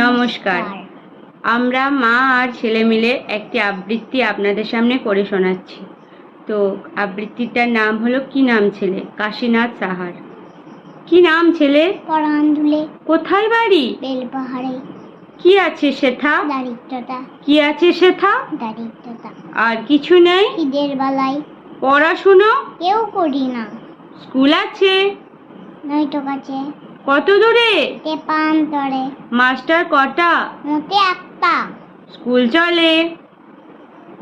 নমস্কার। আমরা মা আর ছেলে মিলে একটি আবৃত্তি আপনাদের সামনে করে শোনাচ্ছি। তো আবৃত্তিটার নাম হলো কি নাম ছেলে? কাশীনাথ সাহার। কি নাম ছেলে? কোথায় বাড়ি? বেল পাহাড়ে কি আছে সেথা দারিদ্রতা। কি আছে সেথা দারিদ্রতা। আর কিছু নেই? ঈদের বেলায় পড়াশুনো? কেউ করি না। স্কুল আছে? নয়তো কাছে। কত দূরে? তেপান্তরে মাস্টার কটা? মতে একটা স্কুল চলে।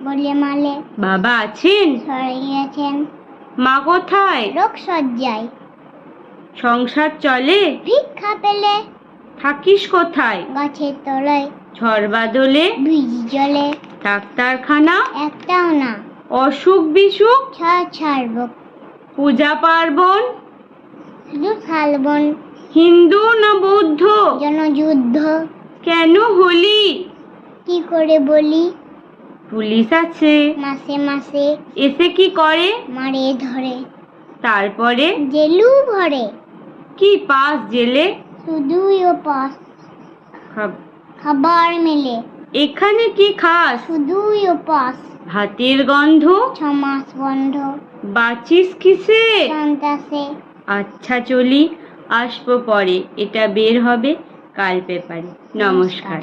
বলে মালে। বাবা আছেন? সরে গেছেন মা কোথায়? রোগ সজ্জায় সংসার চলে? ভিক্ষা পেলে। থাকিস কোথায়? গাছের তলায়। ঝড় বাদলে? বীজ জলে। ডাক্তারখানা? একটাও না। অসুখ বিসুখ? ছাড় ছাড়ব। পূজা পার্বণ? শুধু শালবন হিন্দু না বৌদ্ধ? যেন যুদ্ধ কেন হলি? কি করে বলি? পুলিশ আছে। মাসে মাসে। এসে কি করে? মারে ধরে। তারপরে? জেলু ভরে। কি পাস জেলে? শুধুই ও পাস। খাবার মেলে। এখানে কি খাস? শুধুই ও পাস। ভাতের গন্ধ? ছ মাস বন্ধ বাঁচিস কিসে? সন্তাসে আচ্ছা চলি। আসব পরে এটা বের হবে কাল পেপারে। নমস্কার।